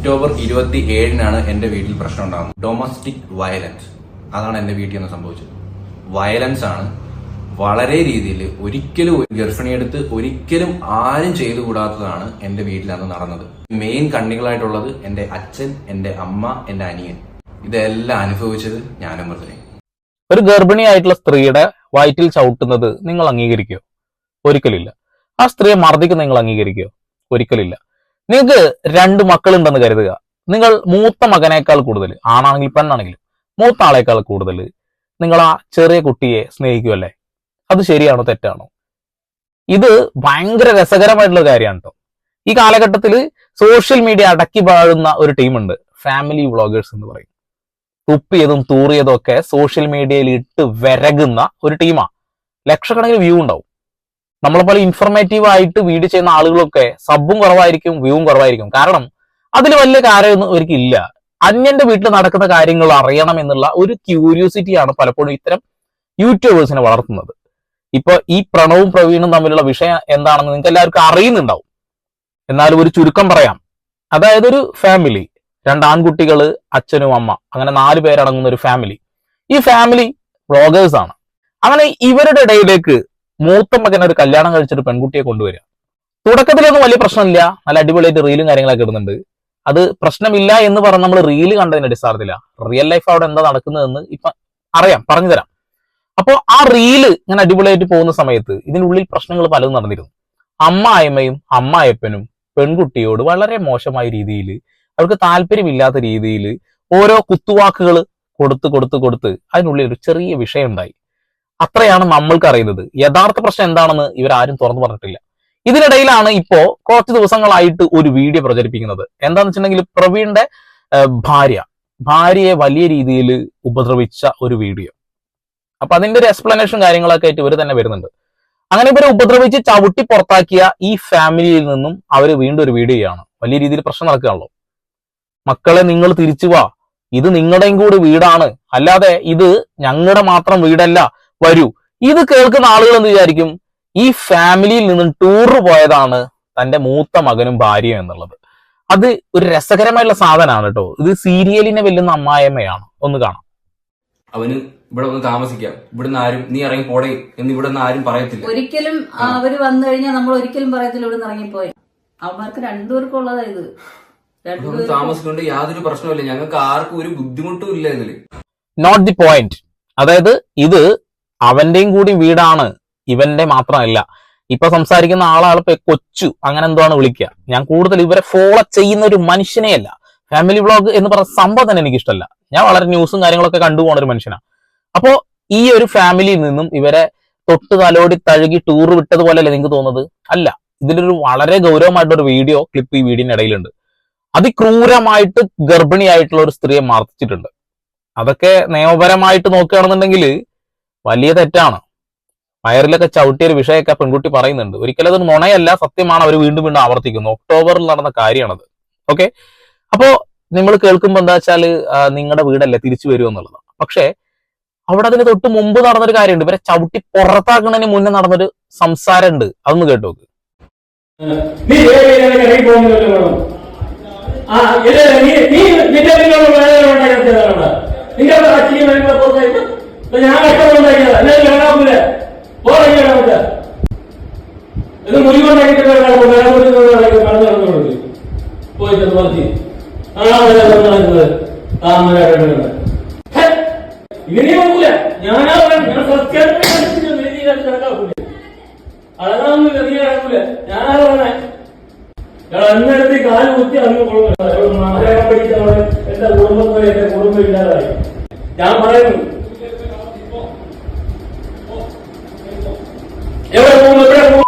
October ഇരുപത്തി ഏഴിനാണ് എന്റെ വീട്ടിൽ പ്രശ്നം ഉണ്ടാകുന്നത് ഡൊമസ്റ്റിക് വയലൻസ് അതാണ് എന്റെ വീട്ടിൽ നിന്ന് സംഭവിച്ചത്. വയലൻസ് ആണ് വളരെ രീതിയിൽ ഒരിക്കലും ഒരു ഗർഭിണിയെടുത്ത് ഒരിക്കലും ആരും ചെയ്തുകൂടാത്തതാണ് വീട്ടിൽ അന്ന് നടന്നത്. മെയിൻ കണ്ണികളായിട്ടുള്ളത് എന്റെ അച്ഛൻ എന്റെ അമ്മ എന്റെ അനിയൻ. ഇതെല്ലാം അനുഭവിച്ചത് ഞാനും മൃതനെ ഒരു ഗർഭിണിയായിട്ടുള്ള സ്ത്രീയുടെ വയറ്റിൽ ചവിട്ടുന്നത് നിങ്ങൾ അംഗീകരിക്കോ ഒരിക്കലില്ല. ആ സ്ത്രീയെ മർദ്ദിക്കുന്ന നിങ്ങൾ അംഗീകരിക്കോ ഒരിക്കലില്ല. നിങ്ങൾക്ക് രണ്ട് മക്കളുണ്ടെന്ന് കരുതുക. നിങ്ങൾ മൂത്ത മകനേക്കാൾ കൂടുതൽ ആണാണെങ്കിൽ പെണ്ണാണെങ്കിലും മൂത്ത ആളേക്കാൾ കൂടുതൽ നിങ്ങൾ ആ ചെറിയ കുട്ടിയെ സ്നേഹിക്കുമല്ലേ അത് ശരിയാണോ തെറ്റാണോ? ഇത് ഭയങ്കര രസകരമായിട്ടുള്ള കാര്യമാണ് കേട്ടോ ഈ കാലഘട്ടത്തിൽ സോഷ്യൽ മീഡിയ അടക്കി പാഴുന്ന ഒരു ടീമുണ്ട്. ഫാമിലി വ്ളോഗേഴ്സ് എന്ന് പറയും. തുപ്പിയതും തൂറിയതും ഒക്കെ സോഷ്യൽ മീഡിയയിൽ ഇട്ട് വിരകുന്ന ഒരു ടീമാ. ലക്ഷക്കണക്കിന് വ്യൂ ഉണ്ടാവും. നമ്മളെ പോലെ ഇൻഫർമേറ്റീവ് ആയിട്ട് വീഡിയോ ചെയ്യുന്ന ആളുകളൊക്കെ സബും കുറവായിരിക്കും വ്യൂവും കുറവായിരിക്കും. കാരണം അതിൽ വലിയ കാര്യമൊന്നും ഇല്ല അന്യന്റെ വീട്ടിൽ നടക്കുന്ന കാര്യങ്ങൾ അറിയണം എന്നുള്ള ഒരു ക്യൂരിയോസിറ്റിയാണ് പലപ്പോഴും ഇത്തരം യൂട്യൂബേഴ്സിനെ വളർത്തുന്നത്. ഇപ്പൊ ഈ പ്രണവും പ്രവീണും തമ്മിലുള്ള വിഷയം എന്താണെന്ന് നിങ്ങൾക്ക് എല്ലാവർക്കും അറിയുന്നുണ്ടാവും. എന്നാലും ഒരു ചുരുക്കം പറയാം. അതായത് ഒരു ഫാമിലി രണ്ട് ആൺകുട്ടികൾ അച്ഛനും അമ്മ അങ്ങനെ നാല് പേരടങ്ങുന്ന ഒരു ഫാമിലി ഈ ഫാമിലി വ്ളോഗേഴ്സ് ആണ്. അങ്ങനെ ഇവരുടെ ഇടയിലേക്ക് മൂത്ത മകൻ ഒരു കല്യാണം കഴിച്ചൊരു പെൺകുട്ടിയെ കൊണ്ടുവരിക. തുടക്കത്തിലൊന്നും വലിയ പ്രശ്നമില്ല. നല്ല അടിപൊളിയായിട്ട് റീലും കാര്യങ്ങളൊക്കെ ഇടുന്നുണ്ട്. അത് പ്രശ്നമില്ല എന്ന് പറഞ്ഞ് നമ്മൾ റീൽ കണ്ടതിന്റെ അടിസ്ഥാനത്തില്ല റിയൽ ലൈഫ് അവിടെ എന്താ നടക്കുന്നതെന്ന് ഇപ്പൊ അറിയാം. പറഞ്ഞു തരാം അപ്പോൾ ആ റീൽ ഇങ്ങനെ അടിപൊളിയായിട്ട് പോകുന്ന സമയത്ത് ഇതിനുള്ളിൽ പ്രശ്നങ്ങൾ പലതും നടന്നിരുന്നു. അമ്മായിമ്മയും അമ്മായപ്പനും പെൺകുട്ടിയോട് വളരെ മോശമായ രീതിയിൽ അവർക്ക് താല്പര്യമില്ലാത്ത രീതിയിൽ ഓരോ കുത്തുവാക്കുകൾ കൊടുത്ത് കൊടുത്ത് കൊടുത്ത് അതിനുള്ളിൽ ഒരു ചെറിയ വിഷയം ഉണ്ടായി. അത്രയാണ് നമ്മൾക്ക് അറിയുന്നത്. യഥാർത്ഥ പ്രശ്നം എന്താണെന്ന് ഇവരാരും തുറന്നു പറഞ്ഞിട്ടില്ല. ഇതിനിടയിലാണ് ഇപ്പോ കുറച്ച് ദിവസങ്ങളായിട്ട് ഒരു വീഡിയോ പ്രചരിപ്പിക്കുന്നത്. എന്താന്ന് വെച്ചിട്ടുണ്ടെങ്കിൽ പ്രവീണിന്റെ ഭാര്യ ഭാര്യയെ വലിയ രീതിയിൽ ഉപദ്രവിച്ച ഒരു വീഡിയോ. അപ്പൊ അതിന്റെ ഒരു എക്സ്പ്ലനേഷൻ കാര്യങ്ങളൊക്കെ ആയിട്ട് ഇവർ തന്നെ വരുന്നുണ്ട്. അങ്ങനെ ഇവരെ ഉപദ്രവിച്ച് ചവിട്ടി പുറത്താക്കിയ ഈ ഫാമിലിയിൽ നിന്നും അവർ വീണ്ടും ഒരു വീഡിയോ ആണ് വലിയ രീതിയിൽ പ്രശ്നം നടക്കുകയാണല്ലോ. മക്കളെ നിങ്ങൾ തിരിച്ചു വാ. ഇത് നിങ്ങളുടെയും കൂടി വീടാണ്. അല്ലാതെ ഇത് ഞങ്ങളുടെ മാത്രം വീടല്ല. വരൂ. ഇത് കേൾക്കുന്ന ആളുകൾ എന്ന് വിചാരിക്കും? ഈ ഫാമിലിയിൽ നിന്നും ടൂർ പോയതാണ് തന്റെ മൂത്ത മകനും ഭാര്യയും എന്നുള്ളത്. അത് ഒരു രസകരമായുള്ള സാധനമാണ് കേട്ടോ. ഇത് സീരിയലിനെ വെല്ലുന്ന അമ്മായിയമ്മയാണ്. ഒന്ന് കാണാം. അവന് ഇവിടെ ഒന്ന് താമസിക്കാം. ഇവിടുന്ന് ആരും നീ ഇറങ്ങി പോടേ എന്ന് ഇവിടെ നിന്ന് ആരും പറയത്തില്ല. ഒരിക്കലും അവർ വന്നു കഴിഞ്ഞാൽ നമ്മൾ ഒരിക്കലും പറയത്തില്ല ഇവിടെ നിന്ന് ഇറങ്ങിപ്പോയി അവർക്ക് രണ്ടുപേർക്കും ഉള്ളതാ ഇത്. താമസിക്കൊണ്ട് യാതൊരു പ്രശ്നമില്ല ഞങ്ങൾക്ക് ആർക്കും ഒരു ബുദ്ധിമുട്ടും ഇല്ല ഇതിൽ. നോട്ട് ദി പോയിന്റ് അതായത് ഇത് അവന്റെയും കൂടി വീടാണ് ഇവന്റെ മാത്രമല്ല. ഇപ്പൊ സംസാരിക്കുന്ന ആളാളിപ്പോ കൊച്ചു അങ്ങനെ എന്തോ ആണ് വിളിക്കുക? ഞാൻ കൂടുതൽ ഇവരെ ഫോളോ ചെയ്യുന്ന ഒരു മനുഷ്യനെയല്ല. ഫാമിലി വ്ളോഗ് എന്ന് പറഞ്ഞ സംഭവം തന്നെ എനിക്ക് ഇഷ്ടമല്ല ഞാൻ വളരെ ന്യൂസും കാര്യങ്ങളൊക്കെ കണ്ടുപോകുന്ന ഒരു മനുഷ്യനാണ്. അപ്പോ ഈ ഒരു ഫാമിലിയിൽ നിന്നും ഇവരെ തൊട്ട് തലോടി തഴുകി ടൂർ വിട്ടതുപോലെ അല്ലേ നിങ്ങൾക്ക് തോന്നുന്നത്? അല്ല. ഇതിലൊരു വളരെ ഗൗരവമായിട്ടുള്ള ഒരു വീഡിയോ ക്ലിപ്പ് ഈ വീഡിയോ ഇടയിലുണ്ട്. അതിക്രൂരമായിട്ട് ഗർഭിണിയായിട്ടുള്ള ഒരു സ്ത്രീയെ മർദ്ദിച്ചിട്ടുണ്ട്. അതൊക്കെ നിയമപരമായിട്ട് നോക്കുകയാണെന്നുണ്ടെങ്കിൽ വലിയ തെറ്റാണ്. വയറിലൊക്കെ ചവിട്ടിയ ഒരു വിഷയമൊക്കെ പെൺകുട്ടി പറയുന്നുണ്ട്. ഒരിക്കലും അതൊരു നുണയല്ല സത്യമാണ്. അവർ വീണ്ടും വീണ്ടും ആവർത്തിക്കുന്നത് ഒക്ടോബറിൽ നടന്ന കാര്യമാണത്. ഓക്കെ? അപ്പോ നിങ്ങൾ കേൾക്കുമ്പോൾ എന്താ വെച്ചാൽ നിങ്ങളുടെ വീടല്ലേ തിരിച്ചു വരും എന്നുള്ളതാണ് പക്ഷേ അവിടെ അതിന് തൊട്ട് മുമ്പ് നടന്നൊരു കാര്യമുണ്ട്. ഇവരെ ചവിട്ടി പുറത്താക്കുന്നതിന് മുന്നേ നടന്നൊരു സംസാരമുണ്ട്. അതൊന്ന് കേട്ടു നോക്ക്. നീ നിന്റെ നിന്റെ നിന്റെ നിന്റെ ആ നിന്റെ നീ നീ നിന്റെ നിന്റെ വേദന ഉണ്ടാക്കിയതാണ് നിന്റെ അച്ഛനും ഞാൻ കഷ്ടമുണ്ടാക്കിയതാ എന്നാലും കാണാമൂല പോറങ്ങിയ നമുക്ക് ഇത് മുറിവുണ്ടാക്കിയിട്ട് കടന്നു പോയിട്ട് മറിച്ച് ആ നടക്കുന്നത് താമര ഇങ്ങനെ നോക്കൂല ഞാനാ ഞാൻ സത്യം കിടക്കാക്കൂല അതൊന്നും നീ കിടക്കൂല ഞാനാ പറഞ്ഞേ. അന്നെടുത്ത് കാൽ കുത്തി അങ്ങ് മലയാളം പഠിച്ചവൾ എന്റെ കുടുംബത്തിൽ എന്റെ കുടുംബം ഇല്ലാതായി. ഞാൻ പറയുന്നു എവിടെ പോകുന്നു? എവിടെ പോകുന്നു?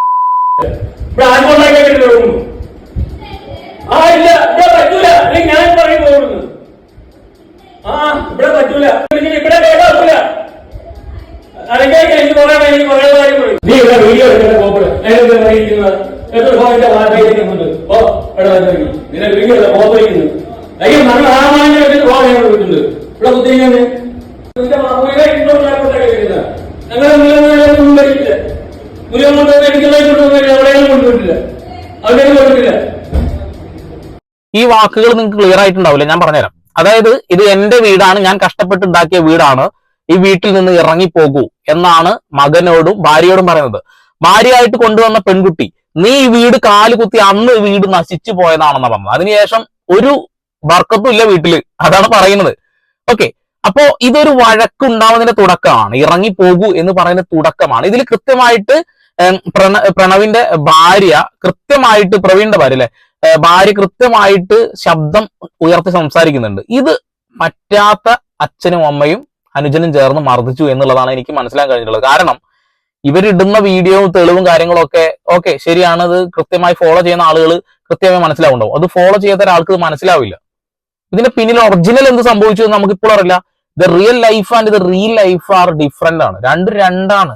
ഇവിടെ ആർക്കൊണ്ടാക്കിയിട്ടില്ല പോകുന്നു ആ ഇല്ല. ഇവിടെ പറ്റൂല. അല്ലെങ്കിൽ ഞാൻ പറയും പോകുന്നു ആ ഇവിടെ പറ്റൂല. ഇവിടെ കേട്ടാക്കൂല അല്ലെങ്കിൽ എനിക്ക് പറയാൻ എനിക്ക് പറയാൻ കാര്യം പറയും. നീ ഇവിടെ വീഡിയോ എടുക്കുന്ന കോപ്പിട് നേരത്തെ അറിയിക്കുന്നത് എത്ര ഫോണിന്റെ വാർത്തയിക്കുന്നുണ്ട് ഓ ഇവിടെ വന്നിരിക്കും നിന്നെ വീഡിയോ കോപ്പിരിക്കുന്നു അയ്യോ നമ്മൾ ആമാനം എടുത്ത് ഫോൺ വിളിക്കുന്നത് ഇവിടെ കുത്തിരിക്കുന്നത് നിന്റെ മാമൂലെ ഇൻഡോറിലായിക്കൊണ്ടാക്കിയിരിക്കുന്നത് ഞങ്ങളെ മുല്ലൊന്നും വരില്ല മുല്ലം അങ്ങോട്ട് മെഡിക്കലായി കൊണ്ടുവന്നില്ല എവിടെയും കൊണ്ടുപോയിട്ടില്ല അവിടെ കൊണ്ടുവന്നില്ല ഈ വാക്കുകൾ നിങ്ങൾക്ക് ക്ലിയർ ആയിട്ടുണ്ടാവില്ല? ഞാൻ പറഞ്ഞുതരാം. അതായത് ഇത് എന്റെ വീടാണ് ഞാൻ കഷ്ടപ്പെട്ട് ഉണ്ടാക്കിയ വീടാണ്. ഈ വീട്ടിൽ നിന്ന് ഇറങ്ങിപ്പോകൂ എന്നാണ് മകനോടും ഭാര്യയോടും പറയുന്നത്. ഭാര്യയായിട്ട് കൊണ്ടുവന്ന പെൺകുട്ടി നീ ഈ വീട് കാൽ കുത്തി അന്ന് വീട് നശിച്ചു പോയതാണെന്ന് പറഞ്ഞത്. അതിനുശേഷം ഒരു വർക്കത്തും ഇല്ല വീട്ടിൽ. അതാണ് പറയുന്നത്. ഓക്കെ. അപ്പോ ഇതൊരു വഴക്കുണ്ടാവുന്നതിന്റെ തുടക്കമാണ്. ഇറങ്ങിപ്പോകൂ എന്ന് പറയുന്ന തുടക്കമാണ്. ഇതിൽ കൃത്യമായിട്ട് പ്രണ പ്രണവിന്റെ ഭാര്യ കൃത്യമായിട്ട് പ്രവീണിന്റെ ഭാര്യ അല്ലെ? ഭാര്യ കൃത്യമായിട്ട് ശബ്ദം ഉയർത്തി സംസാരിക്കുന്നുണ്ട്. ഇത് പറ്റാത്ത അച്ഛനും അമ്മയും അനുജനും ചേർന്ന് മർദ്ദിച്ചു എന്നുള്ളതാണ് എനിക്ക് മനസ്സിലാക്കാൻ കഴിഞ്ഞിട്ടുള്ളത്. കാരണം ഇവരിടുന്ന വീഡിയോയും തെളിവും കാര്യങ്ങളും ഒക്കെ ഓക്കെ ശരിയാണ്. അത് കൃത്യമായി ഫോളോ ചെയ്യുന്ന ആളുകൾ കൃത്യമായി മനസ്സിലാവുണ്ടാവും അത് ഫോളോ ചെയ്യാത്ത ഒരാൾക്ക് മനസ്സിലാവില്ല. ഇതിന്റെ പിന്നിൽ ഒറിജിനൽ എന്ത് സംഭവിച്ചു എന്ന് നമുക്ക് ഇപ്പോൾ അറിയില്ല. The real life and the real life are different ആണ്. രണ്ടും രണ്ടാണ്.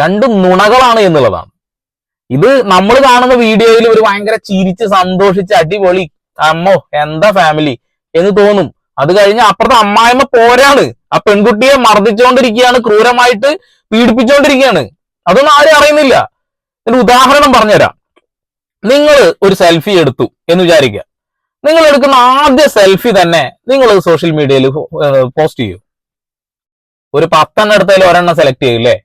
രണ്ടും നുണകളാണ് എന്നുള്ളതാണ്. ഇത് നമ്മൾ കാണുന്ന വീഡിയോയിൽ ഒരു ഭയങ്കര ചിരിച്ച് സന്തോഷിച്ച് അടിപൊളി അമ്മോ എന്താ ഫാമിലി എന്ന് തോന്നും. അത് കഴിഞ്ഞ് അപ്പുറത്തെ അമ്മായിമ്മ പോരാണ്. ആ പെൺകുട്ടിയെ മർദ്ദിച്ചുകൊണ്ടിരിക്കുകയാണ് ക്രൂരമായിട്ട് പീഡിപ്പിച്ചുകൊണ്ടിരിക്കുകയാണ്. അതൊന്നും ആരും അറിയുന്നില്ല. ഒരു ഉദാഹരണം പറഞ്ഞുതരാം. നിങ്ങൾ ഒരു സെൽഫി എടുത്തു എന്ന് വിചാരിക്കുക. നിങ്ങൾ എടുക്കുന്ന ആദ്യ സെൽഫി തന്നെ നിങ്ങൾ സോഷ്യൽ മീഡിയയിൽ പോസ്റ്റ് ചെയ്യൂ. ഒരു പത്തെണ്ണം എടുത്തതിൽ ഒരെണ്ണം സെലക്ട് ചെയ്യില്ലേ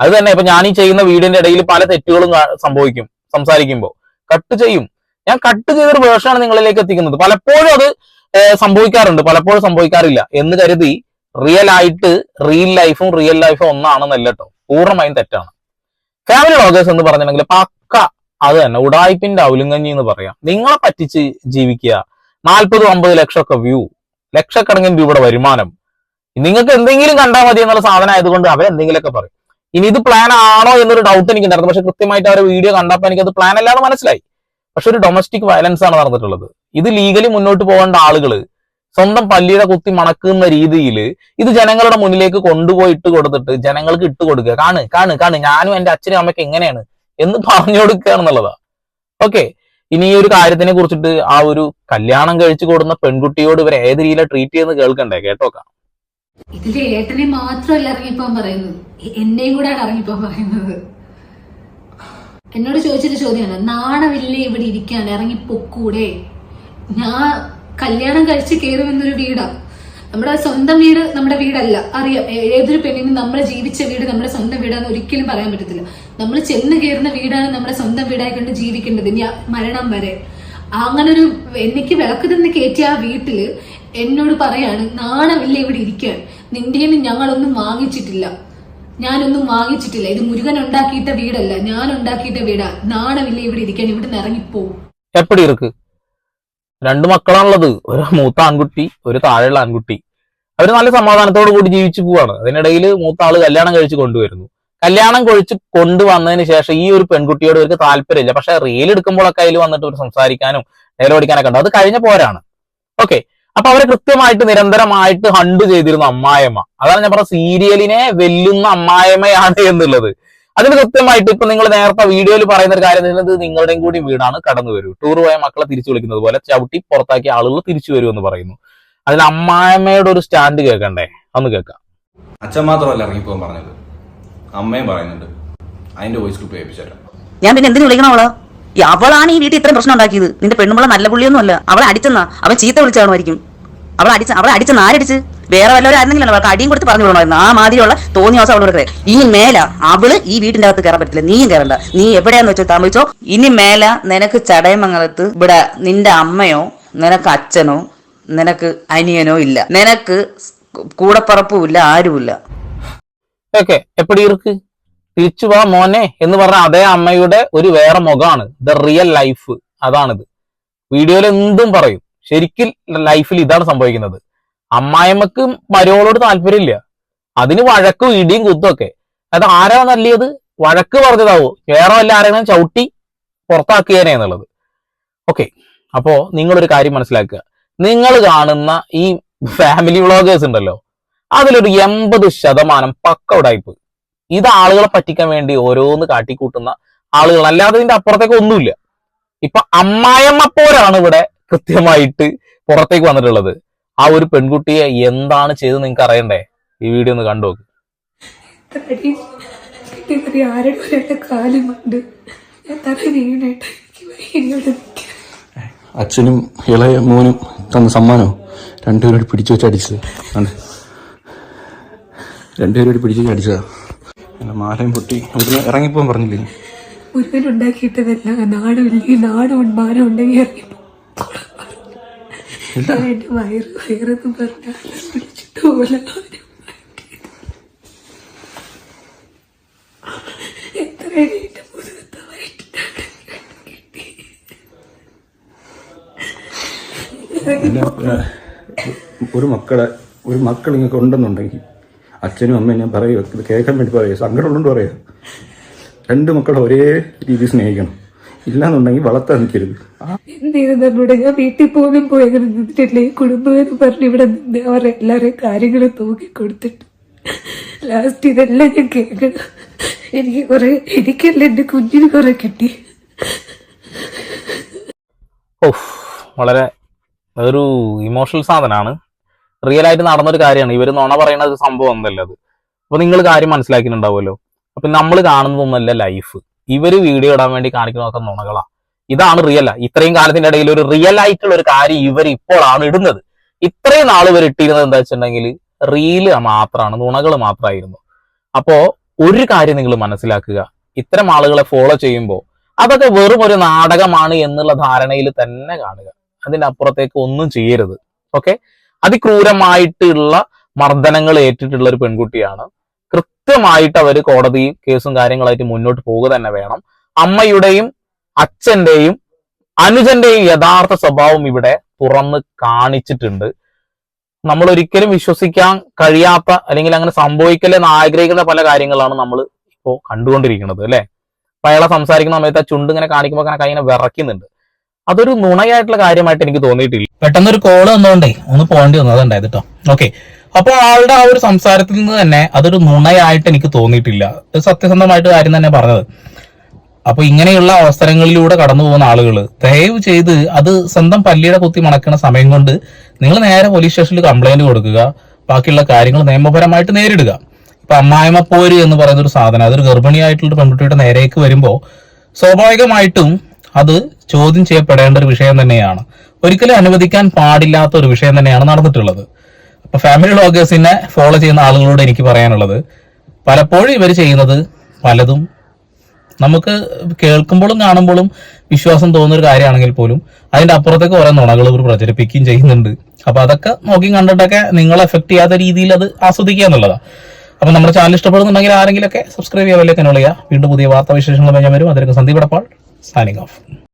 അത് തന്നെ ഇപ്പൊ ഞാൻ ഈ ചെയ്യുന്ന വീടിന്റെ ഇടയിൽ പല തെറ്റുകളും സംഭവിക്കും സംസാരിക്കുമ്പോൾ കട്ട് ചെയ്യും. ഞാൻ കട്ട് ചെയ്തൊരു വേർഷനാണ് നിങ്ങളിലേക്ക് എത്തിക്കുന്നത്. പലപ്പോഴും അത് സംഭവിക്കാറുണ്ട്. പലപ്പോഴും സംഭവിക്കാറില്ല. എന്ന് കരുതി റിയൽ ആയിട്ട് റിയൽ ലൈഫും റിയൽ ലൈഫും ഒന്നാണെന്നല്ല കേട്ടോ പൂർണമായും തെറ്റാണ്. ഫാമിലി വ്ളോഗേഴ്സ് എന്ന് പറഞ്ഞിട്ടുണ്ടെങ്കിൽ പക്ക അത് തന്നെ. ഉടായ്പിന്റെ ഔലുങ്ങഞ്ഞി എന്ന് പറയാം. നിങ്ങളെ പറ്റിച്ച് ജീവിക്കുക. നാൽപ്പത് അമ്പത് ലക്ഷം ഒക്കെ വ്യൂ ലക്ഷക്കണക്കിന് രൂപയുടെ വരുമാനം. നിങ്ങൾക്ക് എന്തെങ്കിലും കണ്ടാൽ മതി എന്നുള്ള സാധനം ആയതുകൊണ്ട് അവരെന്തെങ്കിലുമൊക്കെ പറയും. ഇനി ഇത് പ്ലാൻ ആണോ എന്നൊരു ഡൗട്ട് എനിക്ക് ഉണ്ടായിരുന്നു പക്ഷെ കൃത്യമായിട്ട് അവരെ വീഡിയോ കണ്ടപ്പോൾ എനിക്കത് പ്ലാൻ അല്ലാതെ മനസ്സിലായി. പക്ഷെ ഒരു ഡൊമസ്റ്റിക് വയലൻസ് ആണ് നടന്നിട്ടുള്ളത്. ഇത് ലീഗലി മുന്നോട്ട് പോകേണ്ട ആളുകൾ സ്വന്തം പല്ലിയുടെ കുത്തി മണക്കുന്ന രീതിയിൽ ഇത് ജനങ്ങളുടെ മുന്നിലേക്ക് കൊണ്ടുപോയി ഇട്ട് കൊടുത്തിട്ട് ജനങ്ങൾക്ക് ഇട്ട് കൊടുക്കുക. കാണ് കാണ് കാണ്. ഞാനും എന്റെ അച്ഛനും അമ്മയ്ക്ക് എങ്ങനെയാണ് എന്ന് പറഞ്ഞു കൊടുക്കുക എന്നുള്ളതാ ഓക്കെ ഇനി ഈ ഒരു കാര്യത്തിനെ കുറിച്ചിട്ട് ആ ഒരു കല്യാണം കഴിച്ചു കൊടുക്കുന്ന പെൺകുട്ടിയോട് ഇവർ ഏത് രീതിയിലാണ് ട്രീറ്റ് ചെയ്യുന്നത് കേൾക്കണ്ടേ? കേട്ടോക്കാം ഇതിൽ ഏട്ടനെ മാത്രമല്ല ഇറങ്ങിപ്പോൻ പറയുന്നത്. എന്നെയും കൂടെയാണ് ഇറങ്ങിപ്പോൻ പറയുന്നത്. എന്നോട് ചോദിച്ചൊരു ചോദ്യമാണ് നാണമില്ലേ ഇവിടെ ഇരിക്കാൻ? ഇറങ്ങി പൊക്കൂടെ ഞാൻ കല്യാണം കഴിച്ച് കയറുമെന്നൊരു വീടാ. നമ്മുടെ സ്വന്തം വീട് നമ്മുടെ വീടല്ല. അറിയാം ഏതൊരു പെണ്ണിനും നമ്മൾ ജീവിച്ച വീട് നമ്മുടെ സ്വന്തം വീടാന്ന് ഒരിക്കലും പറയാൻ പറ്റത്തില്ല. നമ്മൾ ചെന്ന് കയറുന്ന വീടാണ് നമ്മുടെ സ്വന്തം വീടായി കൊണ്ട് ജീവിക്കേണ്ടത് മരണം വരെ. അങ്ങനെ ഒരു എനിക്ക് വിളക്ക് തന്നെ കയറ്റിയ ആ വീട്ടിൽ എന്നോട് പറയാണ് നാണമില്ല ഇവിടെ ഇരിക്കുകയാണ് നിന്റെ ഞങ്ങളൊന്നും വാങ്ങിച്ചിട്ടില്ല. ഞാനൊന്നും വാങ്ങിച്ചിട്ടില്ല. ഇത് മുരുകൻ ഉണ്ടാക്കിയിട്ട വീടല്ല. ഞാൻ ഉണ്ടാക്കിയിട്ട വീടാ. നാണമില്ല ഇവിടെ ഇരിക്കാൻ? ഇവിടെ നിന്ന് ഇറങ്ങിപ്പോ. എപ്പടി ഇருக்கு രണ്ട് മക്കളാണുള്ളത്. ഒരു മൂത്ത ആൺകുട്ടി ഒരു താഴെയുള്ള ആൺകുട്ടി. അവർ നല്ല സമാധാനത്തോടു കൂടി ജീവിച്ചു പോവാണ്. അതിനിടയിൽ മൂത്ത ആൾ കല്യാണം കഴിച്ച് കൊണ്ടുവരുന്നു. കല്യാണം കഴിച്ച് കൊണ്ടുവന്നതിന് ശേഷം ഈ ഒരു പെൺകുട്ടിയോട് അവർക്ക് താല്പര്യമില്ല. പക്ഷെ റീൽ എടുക്കുമ്പോഴൊക്കെ അതിൽ വന്നിട്ട് ഒരു സംസാരിക്കാനും ഡയലോഗ് അടിക്കാനൊക്കെ ഉണ്ട്. അത് കഴിഞ്ഞ പോരാണ്. ഓക്കെ അപ്പൊ അവരെ കൃത്യമായിട്ട് നിരന്തരമായിട്ട് ഹണ്ട് ചെയ്തിരുന്ന അമ്മായമ്മ അതാണ് ഞാൻ പറഞ്ഞ സീരിയലിനെ വെല്ലുന്ന അമ്മായമ്മയാണ് എന്നുള്ളത്. അതിന് കൃത്യമായിട്ട് ഇപ്പൊ നിങ്ങൾ നേരത്തെ വീഡിയോയിൽ പറയുന്ന ഒരു കാര്യം എന്നുള്ളത് നിങ്ങളുടെയും കൂടി വീടാണ് കടന്നു വരൂ. ടൂർ പോയ മക്കളെ തിരിച്ചു വിളിക്കുന്നത് പോലെ ചവിട്ടി പുറത്താക്കിയ ആളുകൾ തിരിച്ചു വരൂ എന്ന് പറയുന്നു. അതിൽ അമ്മായിമ്മയുടെ ഒരു സ്റ്റാൻഡ് കേൾക്കണ്ടേ? അന്ന് കേൾക്കാം. അച്ഛൻ മാത്രമല്ല ഇറങ്ങിപ്പോകാൻ പറഞ്ഞത്. അമ്മയും പറയുന്നുണ്ട്. അതിന്റെ വോയിസ് ക്ലിപ്പ് ഏൽപ്പിച്ചുതരാം ഞാൻ പിന്നെ എന്തിനു വിളിക്കണം അവൾ? അവളാണ് ഈ വീട്ടിൽ ഇത്രയും പ്രശ്നം ഉണ്ടാക്കിയത്. നിന്റെ പെണ്ണുമ്പള നല്ല പുള്ളിയൊന്നും അല്ല അവളെ അടിച്ചെന്നാ. അവൻ ചീത്ത വിളിച്ചാണുമായിരിക്കും അവളെ അടിച്ച അവളെ അടിച്ച് നാരടിച്ച് വേറെ വല്ലവരായിരുന്നെങ്കിലും അവൾക്ക് അടിയും കൊടുത്ത് പറഞ്ഞു വിടണമായിരുന്നു ആ മാതിരിയുള്ള തോന്നിയ ദിവസം അവളോട് ഈ ഇനി മേല അവൾ ഈ വീടിന്റെ അകത്ത് കയറാൻ പറ്റില്ല നീയും കയറണ്ട. നീ എവിടെയാന്ന് വെച്ചാൽ താമസിച്ചോ? ഇനി മേല നിനക്ക് ചടയമംഗലത്ത് ഇവിടെ നിന്റെ അമ്മയോ നിനക്ക് അച്ഛനോ നിനക്ക് അനിയനോ ഇല്ല. നിനക്ക് കൂടപ്പറപ്പും ഇല്ല ആരുമില്ല ഓക്കെ എപ്പടി തിരിച്ചു വാ മോനെ എന്ന് പറഞ്ഞ അതേ അമ്മയുടെ ഒരു വേറെ മുഖമാണ് ദ റിയൽ ലൈഫ് അതാണിത്. വീഡിയോയിൽ എന്തും പറയും. ശരിക്കും ലൈഫിൽ ഇതാണ് സംഭവിക്കുന്നത്. അമ്മായിമ്മക്ക് മരുമകളോട് താല്പര്യമില്ല. അതിന് വഴക്കും ഇടിയും കുത്തും ഒക്കെ. അത് ആരാ നല്ലിയത് വഴക്ക് പറഞ്ഞതാവോ? വേറെ വല്ല ആരെങ്കിലും ചവിട്ടി പുറത്താക്കിയേനെ എന്നുള്ളത്. ഓക്കെ അപ്പോ നിങ്ങളൊരു കാര്യം മനസ്സിലാക്കുക. നിങ്ങൾ കാണുന്ന ഈ ഫാമിലി വ്ളോഗേഴ്സ് ഉണ്ടല്ലോ അതിലൊരു എൺപത് ശതമാനം പക്ക ഉടായ്പ് ഇത് ആളുകളെ പറ്റിക്കാൻ വേണ്ടി ഓരോന്ന് കാട്ടിക്കൂട്ടുന്ന ആളുകൾ അല്ലാതെ ഇതിന്റെ അപ്പുറത്തേക്ക് ഒന്നുമില്ല. ഇപ്പൊ അമ്മായിമ്മ പോരാണ് ഇവിടെ കൃത്യമായിട്ട് പുറത്തേക്ക് വന്നിട്ടുള്ളത്. ആ ഒരു പെൺകുട്ടിയെ എന്താണ് ചെയ്തത് നിങ്ങൾക്ക് അറിയണ്ടേ? ഈ വീഡിയോ ഒന്ന് കണ്ടു നോക്ക്. അച്ഛനും ഇളയ മോനും തന്ന സമ്മാനോ രണ്ടുപേരോട് പിടിച്ചു വെച്ച് അടിച്ചത്. ആണ് രണ്ടുപേരോട് പിടിച്ചു വെച്ച് അടിച്ചതാ. മാലയും പൊട്ടി. അവിടുന്ന് ഇറങ്ങിപ്പോകാൻ പറഞ്ഞില്ലേ? മുരുകൻ ഉണ്ടാക്കിയിട്ടതല്ല നാട് നാടും മാനം ഉണ്ടെങ്കിൽ ഇറങ്ങിപ്പോ. എന്റെ വയറ് വയറെന്ന് പറഞ്ഞ വിളിച്ചിട്ട് പോലെ എത്ര എന്റെ മുതുകത്തെ വയറ്റിലാണ് കിട്ടി ഒരു മക്കളെ ഒരു മക്കൾ നിങ്ങൾക്ക് ഉണ്ടെന്നുണ്ടെങ്കിൽ അച്ഛനും അമ്മയും ഞാൻ പറയുക കേൾക്കാൻ വേണ്ടി പറയുക സങ്കടമുള്ളതുകൊണ്ട് പറയുക. രണ്ട് മക്കളെ ഒരേ രീതി സ്നേഹിക്കണം. ഇല്ലാന്നുണ്ടെങ്കിൽ വളർത്താൻ നിൽക്കരുത്. നമ്മുടെ ഞാൻ വീട്ടിൽ പോലും പോയത് നിന്നിട്ടില്ലേ? കുടുംബം എന്ന് പറഞ്ഞ് ഇവിടെ നിന്ന് അവർ എല്ലാവരെയും കാര്യങ്ങൾ തൂക്കി കൊടുത്തിട്ട്. ലാസ്റ്റ് ഇതെല്ലാം ഞാൻ കേൾക്കണം. എനിക്ക് കുറെ എനിക്കല്ല എന്റെ കുഞ്ഞിന് കുറെ കിട്ടി. ഓഫ് വളരെ അതൊരു ഇമോഷണൽ സാധനമാണ്. റിയൽ ആയിട്ട് നടന്നൊരു കാര്യമാണ്. ഇവർ നുണ പറയുന്ന ഒരു സംഭവം ഒന്നല്ല അത്. അപ്പൊ നിങ്ങൾ കാര്യം മനസ്സിലാക്കിയിട്ടുണ്ടാവുമല്ലോ. അപ്പൊ നമ്മൾ കാണുന്നതൊന്നല്ല ലൈഫ് ഇവർ വീഡിയോ ഇടാൻ വേണ്ടി കാണിക്കുന്നതൊക്കെ നുണകളാണ് ഇതാണ് റിയൽ ഇത്രയും കാലത്തിന്റെ ഇടയിൽ ഒരു റിയൽ ആയിട്ടുള്ള ഒരു കാര്യം ഇവർ ഇപ്പോഴാണ് ഇടുന്നത്. ഇത്രയും നാൾ ഇവർ ഇട്ടിരുന്നത് എന്താ വെച്ചിട്ടുണ്ടെങ്കിൽ റീൽ മാത്രമാണ് നുണകൾ മാത്രമായിരുന്നു അപ്പോ ഒരു കാര്യം നിങ്ങൾ മനസ്സിലാക്കുക. ഇത്തരം ആളുകളെ ഫോളോ ചെയ്യുമ്പോൾ അതൊക്കെ വെറും ഒരു നാടകമാണ് എന്നുള്ള ധാരണയിൽ തന്നെ കാണുക. അതിനപ്പുറത്തേക്ക് ഒന്നും ചെയ്യരുത്. ഓക്കെ അതിക്രൂരമായിട്ടുള്ള മർദ്ദനങ്ങൾ ഏറ്റിട്ടുള്ള ഒരു പെൺകുട്ടിയാണ് കൃത്യമായിട്ട് അവർ കോടതി കേസും കാര്യങ്ങളായിട്ട് മുന്നോട്ട് പോവുക തന്നെ വേണം. അമ്മയുടെയും അച്ഛന്റെയും അനുജന്റെയും യഥാർത്ഥ സ്വഭാവം ഇവിടെ തുറന്ന് കാണിച്ചിട്ടുണ്ട്. നമ്മൾ ഒരിക്കലും വിശ്വസിക്കാൻ കഴിയാത്ത അല്ലെങ്കിൽ അങ്ങനെ സംഭവിക്കലെന്ന് ആഗ്രഹിക്കുന്ന പല കാര്യങ്ങളാണ് നമ്മൾ ഇപ്പോൾ കണ്ടുകൊണ്ടിരിക്കുന്നത് അല്ലെ? അയാളെ സംസാരിക്കുന്ന സമയത്ത് ആ ചുണ്ട് ഇങ്ങനെ കാണിക്കുമ്പോൾ അങ്ങനെ കൈ വിറയ്ക്കുന്നുണ്ട്. അതൊരു നുണയായിട്ടുള്ള കാര്യമായിട്ട് എനിക്ക് തോന്നിയിട്ടില്ല. പെട്ടെന്നൊരു കോൾ വന്നോണ്ടേ ഒന്ന് പോകേണ്ടി വന്നു. അതുണ്ടായത് കേട്ടോ ഓക്കെ അപ്പൊ ആളുടെ ആ ഒരു സംസാരത്തിൽ നിന്ന് തന്നെ അതൊരു നുണയായിട്ട് എനിക്ക് തോന്നിയിട്ടില്ല. സത്യസന്ധമായിട്ട് കാര്യം തന്നെ പറഞ്ഞത്. അപ്പൊ ഇങ്ങനെയുള്ള അവസരങ്ങളിലൂടെ കടന്നു പോകുന്ന ആളുകൾ ദയവ് ചെയ്ത് അത് സ്വന്തം പല്ലിയുടെ കുത്തി മണക്കുന്ന സമയം കൊണ്ട് നിങ്ങൾ നേരെ പോലീസ് സ്റ്റേഷനിൽ കംപ്ലൈന്റ് കൊടുക്കുക. ബാക്കിയുള്ള കാര്യങ്ങൾ നിയമപരമായിട്ട് നേരിടുക. ഇപ്പൊ അമ്മായിമ പോര് എന്ന് പറയുന്ന ഒരു സാധനം അതൊരു ഗർഭിണിയായിട്ടുള്ള പെൺകുട്ടിയുടെ നേരേക്ക് വരുമ്പോൾ സ്വാഭാവികമായിട്ടും അത് ചോദ്യം ചെയ്യപ്പെടേണ്ട ഒരു വിഷയം തന്നെയാണ്. ഒരിക്കലും അനുവദിക്കാൻ പാടില്ലാത്ത ഒരു വിഷയം തന്നെയാണ് നടന്നിട്ടുള്ളത്. അപ്പൊ ഫാമിലി വ്ളോഗേഴ്സിനെ ഫോളോ ചെയ്യുന്ന ആളുകളോട് എനിക്ക് പറയാനുള്ളത് പലപ്പോഴും ഇവർ ചെയ്യുന്നത് പലതും നമുക്ക് കേൾക്കുമ്പോഴും കാണുമ്പോഴും വിശ്വാസം തോന്നുന്ന ഒരു കാര്യമാണെങ്കിൽ പോലും അതിന്റെ അപ്പുറത്തേക്ക് ഓരോ നുണകൾ ഇവർ പ്രചരിപ്പിക്കുകയും ചെയ്യുന്നുണ്ട്. അപ്പൊ അതൊക്കെ നോക്കി കണ്ടിട്ടൊക്കെ നിങ്ങളെ എഫക്ട് ചെയ്യാത്ത രീതിയിൽ അത് ആസ്വദിക്കുക എന്നുള്ളതാണ് അപ്പൊ നമ്മുടെ ചാനൽ ഇഷ്ടപ്പെടുന്നുണ്ടെങ്കിൽ ആരെങ്കിലൊക്കെ സബ്സ്ക്രൈബ് ചെയ്യാൻ വലിയ കനുള്ള വീണ്ടും പുതിയ വാർത്താ വിശേഷങ്ങളുമായി ഞാൻ വരും. അതിലേക്ക് സന്ദീപ് എടപ്പാൾ സാനിങ് ഓഫ്